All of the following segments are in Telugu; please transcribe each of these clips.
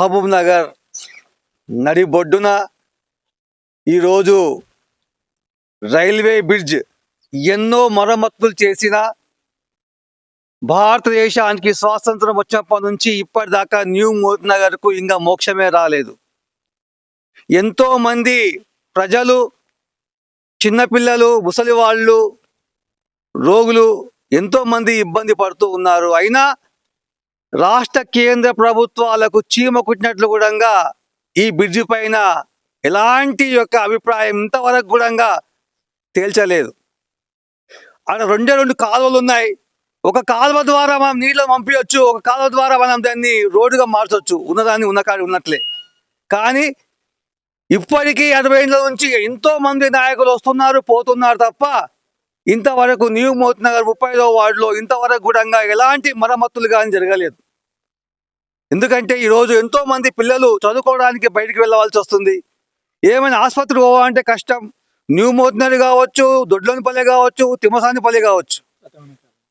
మహబూబ్ నగర్ నడిబొడ్డున ఈరోజు రైల్వే బ్రిడ్జ్ ఎన్నో మరమ్మతులు చేసిన భారతదేశానికి స్వాతంత్రం వచ్చినప్పటి నుంచి ఇప్పటిదాకా న్యూ మోద్ నగర్కు ఇంకా మోక్షమే రాలేదు. ఎంతోమంది ప్రజలు చిన్నపిల్లలు ముసలి వాళ్ళు రోగులు ఎంతోమంది ఇబ్బంది పడుతూ ఉన్నారు. అయినా రాష్ట్ర కేంద్ర ప్రభుత్వాలకు చీమ కుట్టినట్లు కూడా ఈ బ్రిడ్జి పైన ఎలాంటి యొక్క అభిప్రాయం ఇంతవరకు కూడా తేల్చలేదు. అక్కడ రెండే రెండు కాలువలు ఉన్నాయి. ఒక కాలువ ద్వారా మనం నీళ్ళు పంపించవచ్చు ఒక కాలువ ద్వారా మనం దాన్ని రోడ్డుగా మార్చవచ్చు ఉన్నదాన్ని ఉన్న కాడి ఉన్నట్లే. కానీ ఇప్పటికీ అరవై ఏళ్ళ నుంచి ఎంతో మంది నాయకులు వస్తున్నారు పోతున్నారు తప్ప ఇంతవరకు న్యూ మోత్ నగర్ ముప్పై వార్డులో ఇంతవరకు కూడా ఎలాంటి మరమ్మతులు కానీ జరగలేదు. ఎందుకంటే ఈరోజు ఎంతో మంది పిల్లలు చదువుకోవడానికి బయటికి వెళ్ళవలసి వస్తుంది. ఏమైనా ఆసుపత్రి పోవాలంటే కష్టం. న్యూ మోత్నరి కావచ్చు దొడ్లోనిపల్లి కావచ్చు తిమ్మసానిపల్లి కావచ్చు.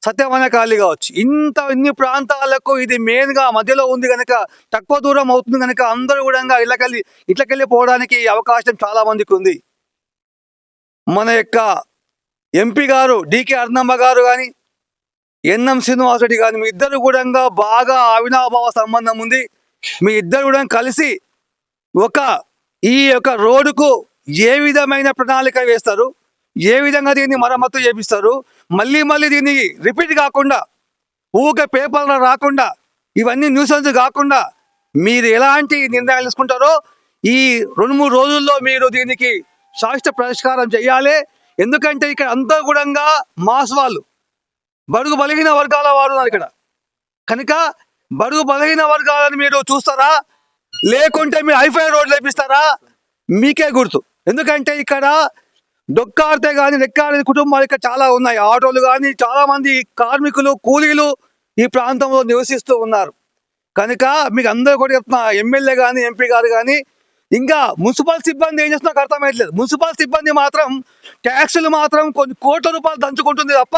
సత్యవనకాళి కావచ్చు. ఇంత ఇన్ని ప్రాంతాలకు ఇది మెయిన్గా మధ్యలో ఉంది కనుక తక్కువ దూరం అవుతుంది కనుక అందరూ కూడా ఇళ్ళకెళ్ళి ఇట్లకెళ్ళి పోవడానికి అవకాశం చాలా మందికి ఉంది. మన యొక్క ఎంపీ గారు డికే అర్ణమ్మ గారు కానీ ఎన్ఎం శ్రీనివాస్ రెడ్డి కానీ మీ ఇద్దరు కూడా బాగా అవినాభావ సంబంధం ఉంది. మీ ఇద్దరు కూడా కలిసి ఒక ఈ యొక్క రోడ్డుకు ఏ విధమైన ప్రణాళిక వేస్తారు? ఏ విధంగా దీన్ని మరమ్మతు చేపిస్తారు? మళ్ళీ మళ్ళీ దీన్ని రిపీట్ కాకుండా ఊరికే పేపర్లో రాకుండా ఇవన్నీ న్యూసెన్స్ కాకుండా మీరు ఎలాంటి నిర్ణయాలు తీసుకుంటారో ఈ రెండు మూడు రోజుల్లో మీరు దీనికి శాశ్వత పరిష్కారం చేయాలి. ఎందుకంటే ఇక్కడ అంతా కూడా మాస్ వాళ్ళు. బడుగు బలహీన వర్గాల వారు ఇక్కడ. కనుక బడుగు బలహీన వర్గాలను మీరు చూస్తారా? లేకుంటే మీరు హైఫై రోడ్లు వేపిస్తారా? మీకే గుర్తు. ఎందుకంటే ఇక్కడ డొక్కాడితే కానీ రెక్కాడని కుటుంబాలు ఇక్కడ చాలా ఉన్నాయి. ఆటోలు కానీ చాలామంది కార్మికులు కూలీలు ఈ ప్రాంతంలో నివసిస్తూ ఉన్నారు. కనుక మీకు అందరూ కూడా చెప్తున్నా ఎమ్మెల్యే కానీ ఎంపీ గారు కానీ ఇంకా మున్సిపల్ సిబ్బంది ఏం చేస్తున్నా అర్థమయ్యట్లేదు మున్సిపల్ సిబ్బంది మాత్రం ట్యాక్సులు మాత్రం కొన్ని కోట్ల రూపాయలు దంచుకుంటుంది తప్ప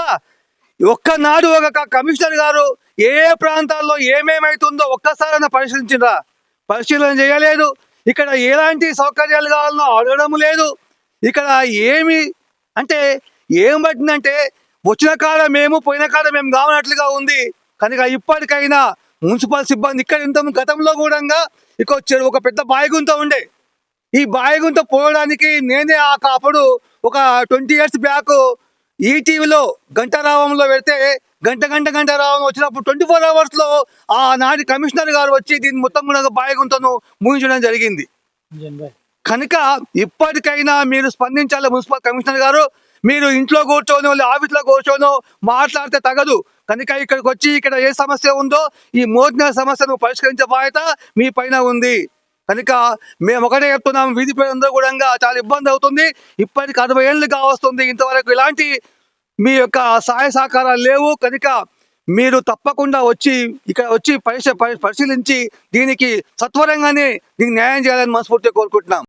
ఒక్కనాడు ఒక కమిషనర్ గారు ఏ ప్రాంతాల్లో ఏమేమైతుందో ఒక్కసారైనా పరిశీలించిందా పరిశీలన చేయలేదు. ఇక్కడ ఎలాంటి సౌకర్యాలు కావాలనో అడగడం లేదు. ఇక్కడ ఏమి అంటే ఏం పట్టిందంటే వచ్చిన కాడ మేము పోయిన కాడ మేము కావనట్లుగా ఉంది. కనుక ఇప్పటికైనా మున్సిపల్ సిబ్బంది ఇక్కడ ఇంత గతంలో కూడా ఇక వచ్చారు. ఒక పెద్ద బాయిగుంత ఉండే. ఈ బాయిగుంత పోవడానికి నేనే ఆ అప్పుడు ఒక ట్వంటీ ఇయర్స్ బ్యాక్ ఈటీవీలో గంటారావంలో పెడితే గంట గంట గంట రావం వచ్చినప్పుడు ట్వంటీ ఫోర్ అవర్స్లో ఆనాటి కమిషనర్ గారు వచ్చి దీన్ని మొత్తం కూడా బాయగుంతను ముగించడం జరిగింది. కనుక ఇప్పటికైనా మీరు స్పందించాలి మున్సిపల్ కమిషనర్ గారు మీరు ఇంట్లో కూర్చోను ఆఫీస్లో కూర్చోను మాట్లాడితే తగదు. కనుక ఇక్కడికి వచ్చి ఇక్కడ ఏ సమస్య ఉందో ఈ మోదిన సమస్యను పరిష్కరించే బాధ్యత మీ పైన ఉంది. కనుక మేము ఒకటే చెప్తున్నాం వీధి ప్రజలందరూ కూడా చాలా ఇబ్బంది అవుతుంది. ఇప్పటికి అరవై ఏళ్ళు కావస్తుంది ఇంతవరకు ఇలాంటి మీ యొక్క సహాయ సహకారాలు లేవు. కనుక మీరు తప్పకుండా వచ్చి ఇక్కడ వచ్చి పరిశ పరి- పరిశీలించి దీనికి సత్వరంగానే దీనికి న్యాయం చేయాలని మనస్ఫూర్తిగా కోరుకుంటున్నాం.